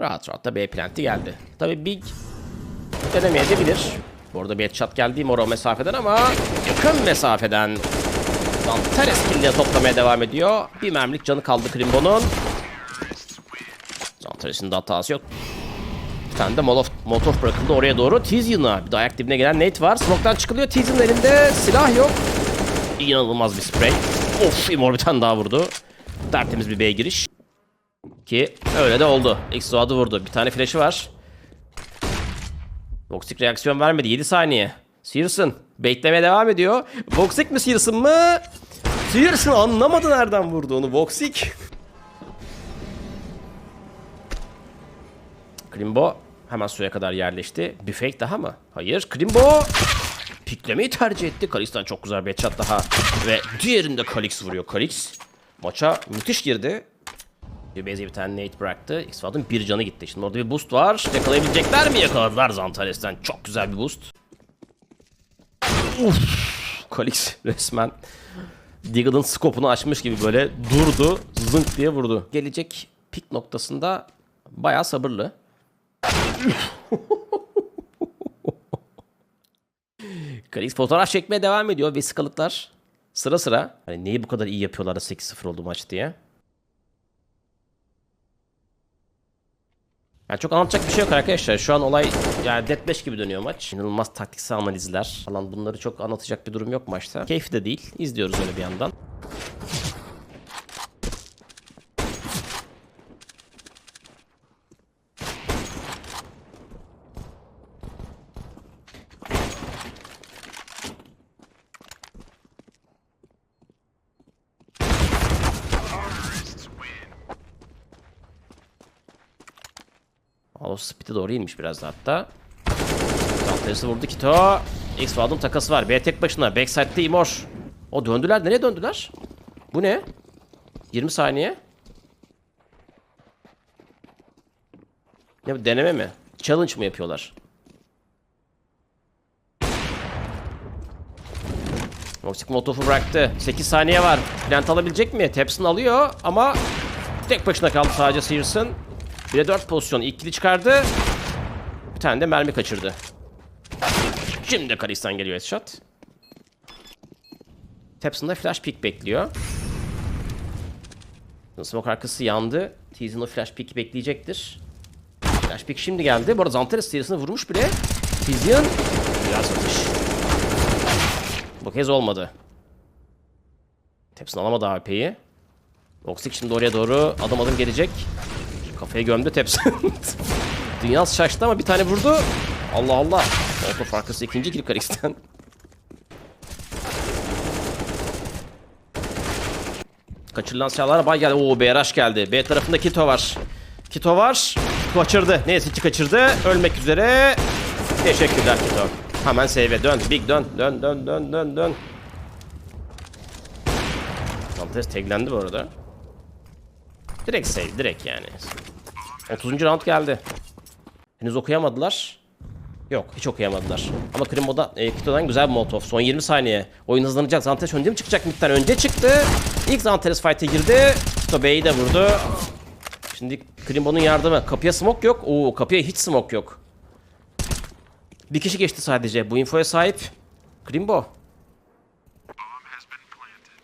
Rahat rahat da B planti geldi. Tabi Big denemeyebilir. Bu arada bir headshot geldi Moro mesafeden ama yakın mesafeden Zantares kill'le toplamaya devam ediyor. Bir mermilik canı kaldı Krimbo'nun. Zantares'in de hatası yok. Bir tane de Molotov, Molotov bırakıldı oraya doğru. Tizyon'a bir de ayak dibine gelen Nate var. Smoke'tan çıkılıyor. Tizyon'un elinde silah yok. İnanılmaz bir sprey. Of tane daha vurdu. Tertemiz bir B giriş. Ki öyle de oldu. X-Zoad'ı vurdu. Bir tane flash'ı var. Voxic reaksiyon vermedi. 7 saniye. Searson beklemeye devam ediyor. Voxic mi Searson mı? Searson anlamadı nereden vurdu onu. Voxic. Krimbo hemen suya kadar yerleşti. Bir fake daha mı? Hayır. Krimbo piklemeyi tercih etti. Kalix'ten çok güzel bir headshot daha. Ve diğerinde Kalix vuruyor. Kalix maça müthiş girdi. Beze bir tane Nate bıraktı. X-Fad'ın bir canı gitti. Şimdi orada bir boost var. Yakalayabilecekler mi? Yakaladılar Zantares'ten. Çok güzel bir boost. Uf. Kalix resmen Deagle'ın skopunu açmış gibi böyle durdu. Zınk diye vurdu. Gelecek pik noktasında bayağı sabırlı. Kalix fotoğraf çekmeye devam ediyor. Vesikalıklar sıra sıra. Hani neyi bu kadar iyi yapıyorlar da 8-0 oldu maç diye. Yani çok anlatacak bir şey yok arkadaşlar. Şu an olay yani deathmatch gibi dönüyor maç. İnanılmaz taktiksel analizler falan bunları çok anlatacak bir durum yok maçta. Keyfi de değil. İzliyoruz öyle bir yandan. O speed'e doğru inmiş biraz da hatta. Zantares'i vurdu Kito. X Wild'ın takası var. B tek başına. Backside'de Imor. O döndüler. Nereye döndüler? Bu ne? 20 saniye. Ne bu deneme mi? Challenge mı yapıyorlar? Voxic Molotov'u bıraktı. 8 saniye var. Plant alabilecek mi? Tepsin alıyor ama tek başına kaldı sadece Searson. Bir de 4 pozisyon. İkili çıkardı. Bir tane de mermi kaçırdı. Şimdi de Kalix'ten geliyor headshot. Tepson'da flash pick bekliyor. Smoke arkası yandı. Tease'in o flash pick'i bekleyecektir. Flash pick şimdi geldi. Bu arada Zantares serisini vurmuş bile. Tease'in biraz atış. Bu kez olmadı. Tepsin alamadı AWP'yi. Voxic şimdi oraya doğru adım adım gelecek. Kafaya gömdü tepsi. Dünya şaştı ama bir tane vurdu. Allah Allah. Auto farkası ikinci kill Kalix'ten. Kaçırılan silahlara bay geldi. Oo BRH geldi. B tarafında Kito var. Kito var. Kaçırdı. Neyse ki kaçırdı. Ölmek üzere. Teşekkürler Kito. Hemen save dön. Big dön. Dön dön dön dön dön. Santres taglendi bu arada. Direkt save. Direkt yani. 30. round geldi. Henüz okuyamadılar. Yok hiç okuyamadılar. Ama Krimo'da e, Kito'dan güzel bir molotov. Son 20 saniye. Oyun hızlanacak. Zantares önce mi çıkacak miktar? Önce çıktı. İlk Zantares fight'e girdi. Kito B'yi de vurdu. Şimdi Krimo'nun yardımı. Kapıya smoke yok. Oo kapıya hiç smoke yok. Bir kişi geçti sadece. Bu infoya sahip. Krimbo.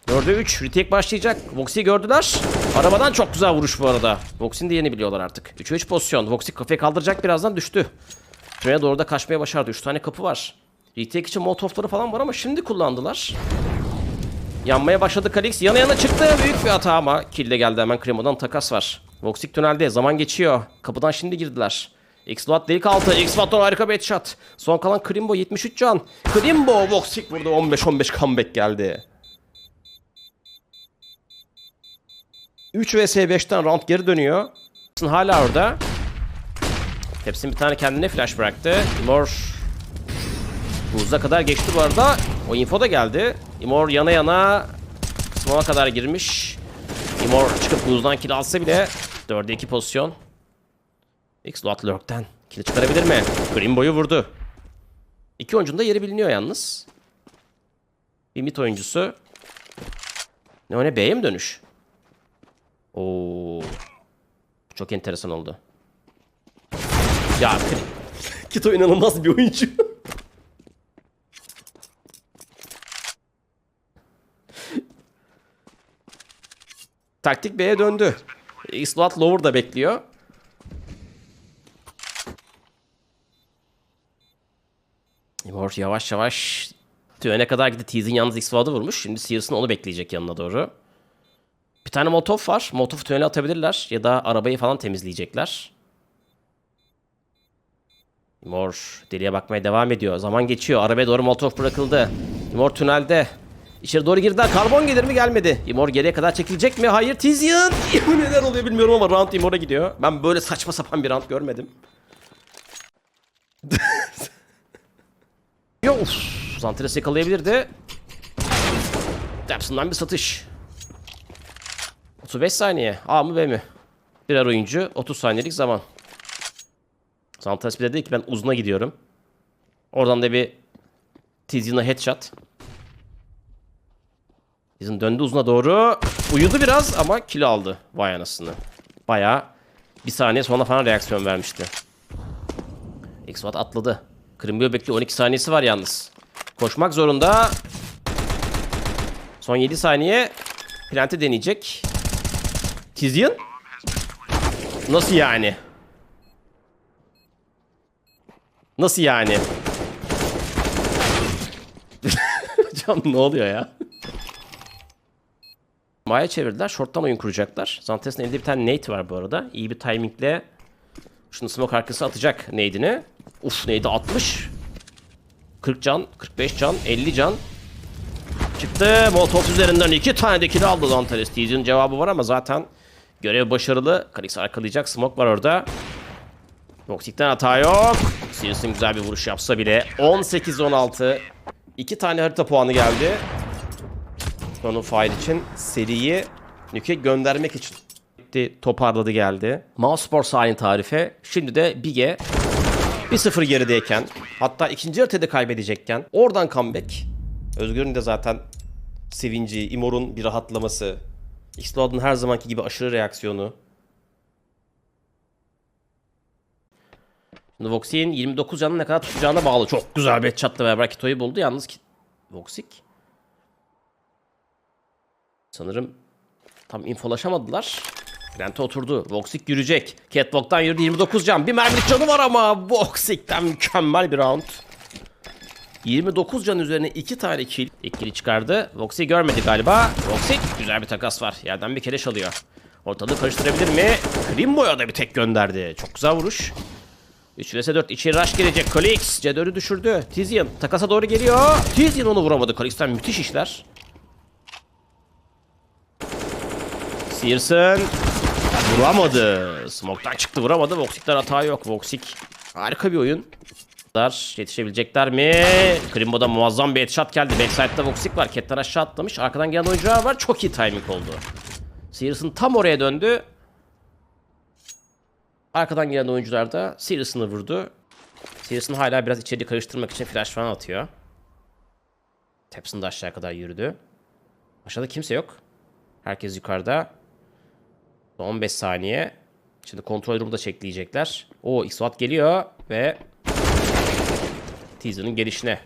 4'e 3. Retake başlayacak. Voxy'yi gördüler. Arabadan çok güzel vuruş bu arada. Voxy'ni de yeni biliyorlar artık. 3'e 3 pozisyon. Voxy kafayı kaldıracak birazdan düştü. Şuraya doğru da kaçmaya başardı. 3 tane kapı var. Retake için molotofları falan var ama şimdi kullandılar. Yanmaya başladı Kalix. Yana yana çıktı. Büyük bir hata ama. Kill de geldi hemen. Kremo'dan takas var. Voxic tünelde. Zaman geçiyor. Kapıdan şimdi girdiler. X-Lot delik altı. X-Lot'tan harika bir headshot. Son kalan Krimbo 73 can. Krimbo Voxic vurdu. 15-15 comeback geldi. 3 vs 5'ten round geri dönüyor. Hala orada. Tepsin bir tane kendine flash bıraktı. Imor Buz'a kadar geçti bu arada. O info da geldi. Imor yana yana Smoke'a kadar girmiş. Imor çıkıp Buz'dan kill alsa bile 4'e 2 pozisyon. X-Lot Lurk'ten kill çıkarabilir mi? Green boyu vurdu. İki oyuncunun da yeri biliniyor yalnız. Bir mid oyuncusu. Ne o ne B'ye mi dönüş? Oo. Çok enteresan oldu. Ya Kito inanılmaz bir oyuncu. Taktik B'ye döndü. X-Lot lower da bekliyor. Imor yavaş yavaş tüyene kadar gitti. Tease'in yalnız X-Lot'u vurmuş. Şimdi Sears'ın onu bekleyecek yanına doğru. Bir tane Molotov var. Molotov tünele atabilirler. Ya da arabayı falan temizleyecekler. Imor deliye bakmaya devam ediyor. Zaman geçiyor. Arabaya doğru Molotov bırakıldı. Imor tünelde. İçeri doğru girdi. Karbon gelir mi gelmedi. Imor geriye kadar çekilecek mi? Hayır. Tizian. Neler oluyor bilmiyorum ama round Imor'a gidiyor. Ben böyle saçma sapan bir round görmedim. Yo, uf. Zanteres yakalayabilirdi. Depson'dan bir satış. 35 saniye. A mı B mi? Birer oyuncu. 30 saniyelik zaman. Zanteres bir de dedi ki ben uzuna gidiyorum. Oradan da bir Tizian'a headshot. Tizian döndü uzuna doğru. Uyudu biraz ama kilo aldı. Vay anasını. Baya bir saniye sonra falan reaksiyon vermişti. X-Watt atladı. Kırmıyor bekliyor. 12 saniyesi var yalnız. Koşmak zorunda. Son 7 saniye. Plant'i deneyecek. Tizian? Nasıl yani? Nasıl yani? Hocam ne oluyor ya? Maya çevirdiler. Short'tan oyun kuracaklar. Zantes'in elinde bir tane nade var bu arada. İyi bir timingle şunu smoke arkası atacak nade'ini. Uf nade 60. 40 can, 45 can, 50 can. Çıktı. Molotov üzerinden iki tane de kill aldı Zanteres. Tease'in cevabı var ama zaten görev başarılı. Kalix arkalayacak. Smoke var orada. Noxic'ten hata yok. Sears'ın güzel bir vuruş yapsa bile 18-16. İki tane harita puanı geldi. Sonu file için seriyi Nük'e göndermek için. Gitti, toparladı geldi. Mousesports aynı tarife. Şimdi de Big'e 1-0 gerideyken hatta ikinci haritada kaybedecekken oradan comeback. Özgür'ün de zaten sevinci, Imor'un bir rahatlaması. X-Load'un her zamanki gibi aşırı reaksiyonu. Şimdi Voxic'in 29 canını ne kadar tutacağına bağlı. Çok güzel bir headshot'la beraber Kito'yu buldu. Yalnız ki... Voxic... Sanırım tam infolaşamadılar. Grant'e oturdu. Voxic yürüyecek. Catwalk'tan yürüdü 29 can. Bir mermilik canı var ama Voxic'ten mükemmel bir round. 29 can üzerine 2 tane kill. İlk kill'i çıkardı. Voxic'i görmedi galiba. Voxic güzel bir takas var. Yerden bir keleş alıyor. Ortalığı karıştırabilir mi? Krimbo'ya da bir tek gönderdi. Çok güzel vuruş. 3 vs 4 içeri rush gelecek. Kalix C4'ü düşürdü. Tizian takasa doğru geliyor. Tizian onu vuramadı. Kalix'ten müthiş işler. Searson vuramadı. Smoke'tan çıktı vuramadı. Voxic'ten hata yok. Voxic harika bir oyun. Yetişebilecekler mi? Krimbo'da muazzam bir headshot geldi. Backside'da Voxic var. Ket'ten aşağı atlamış. Arkadan gelen oyuncular var. Çok iyi timing oldu. Searson tam oraya döndü. Arkadan gelen oyuncular da Searson'ı vurdu. Searson hala biraz içeri karıştırmak için flash falan atıyor. Tepsin de aşağı kadar yürüdü. Aşağıda kimse yok. Herkes yukarıda. Son 15 saniye. Şimdi kontrol room'u da çekleyecekler. O X-Watt geliyor ve Teaser'ın gelişine.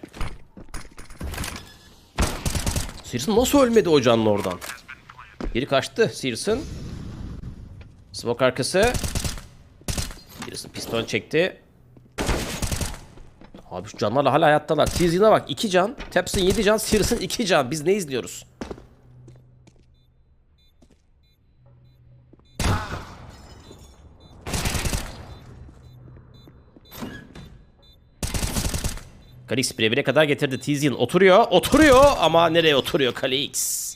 Searson nasıl ölmedi o canlı oradan? Biri kaçtı Searson. Smoke arkası. Birisi piston çekti. Abi şu canlarla hala hayattalar. Teaser'ına bak 2 can. Taps'ın 7 can. Searson 2 can. Biz ne izliyoruz? Kalix birebire kadar getirdi. Tizian oturuyor. Oturuyor ama nereye oturuyor Kalix?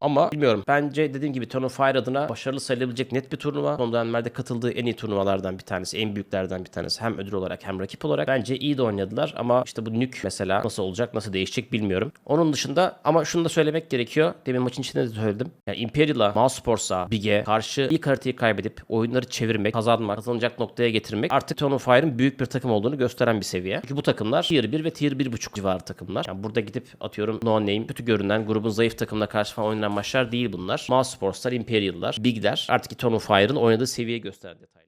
Ama bilmiyorum. Bence dediğim gibi Turn of Fire adına başarılı sayılabilecek net bir turnuva. Son dönemlerde katıldığı en iyi turnuvalardan bir tanesi. En büyüklerden bir tanesi. Hem ödül olarak hem rakip olarak. Bence iyi de oynadılar ama işte bu nük mesela nasıl olacak, nasıl değişecek bilmiyorum. Onun dışında ama şunu da söylemek gerekiyor. Demin maçın içinde de söyledim. Yani Imperial'a, Mousesports'a, Big'e karşı ilk haritayı kaybedip oyunları çevirmek, kazanmak, kazanacak noktaya getirmek artık Turn of Fire'ın büyük bir takım olduğunu gösteren bir seviye. Çünkü bu takımlar Tier 1 ve Tier 1.5 civarı takımlar. Yani burada gidip atıyorum no name, kötü görünen, grubun zayıf takımına karşı falan oynanan maçlar değil bunlar. Mouse Sports'lar, Imperial'lar, Big'ler artık of Fire'ın oynadığı seviyeyi gösterdi detaylar.